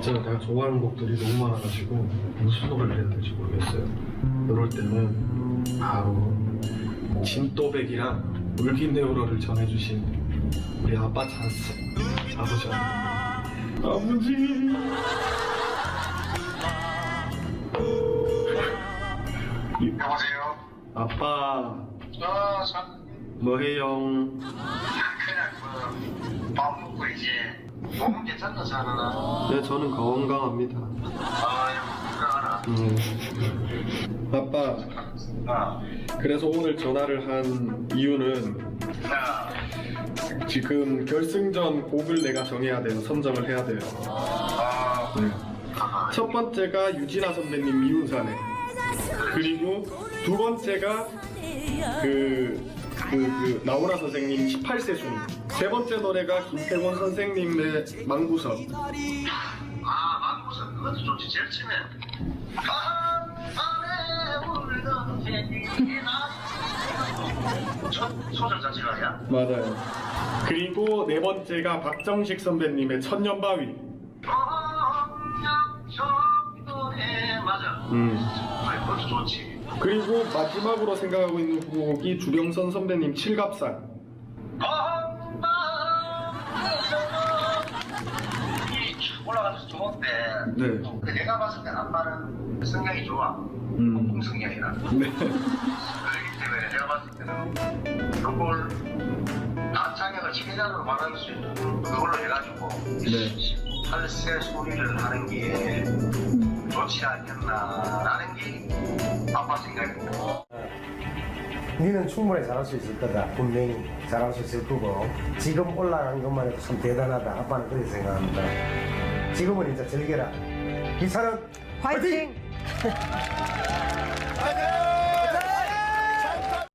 진짜 내가 좋아하는 곡들이 너무 많아가지고 무슨 노래를 해야 될지 모르겠어요. 이럴 때는 바로 진또백이랑 울긴네오러를 전해주신 우리 아빠 찬스 아버지 아버지 여보세요? 아빠 어, 참, 뭐해요? 그냥 그, 밥 먹고 이제, 몸은 괜찮다, 자느나. 네 저는 건강합니다. 그러나. 음. 아빠 아, 그래서 오늘 전화를 한 이유는 나, 지금 결승전 곡을 내가 정해야 돼요. 선정을 해야 돼요. 아, 네. 첫 번째가 유진아 선배님 미운사네. 그리고 두 번째가 그, 그, 그 나오라 선생님 18세 순위. 세 번째 노래가 김태권 선생님의 망부석. 아, 망고선 그것도 좋지, 제일 치네. 밤안에 울던. 첫 소절 자체가 아니야? 맞아요. 그리고 네 번째가 박정식 선배님의 천년바위. 맞아. 음. 아, 그것도 좋지. 그리고 마지막으로 생각하고 있는 곡이 주병선 선배님 칠갑산. 이 올라가서 좋은데 네. 근데 내가 봤을 땐 아빠는 성향이 좋아 음. 공공 성향이라 네. 그렇기 때문에 내가 봤을 때는 그걸 난창약을 최대한으로 말할 수 있는 그걸로 해가지고 네. 18세 소리를 하는 게 좋지 않겠나라는 게 아빠 생각이고 니는 충분히 잘할 수 있을 거다. 분명히 잘할 수 있을 거고. 지금 올라간 것만 해도 참 대단하다. 아빠는 그렇게 생각합니다. 지금은 이제 즐겨라. 화이팅! 화이팅!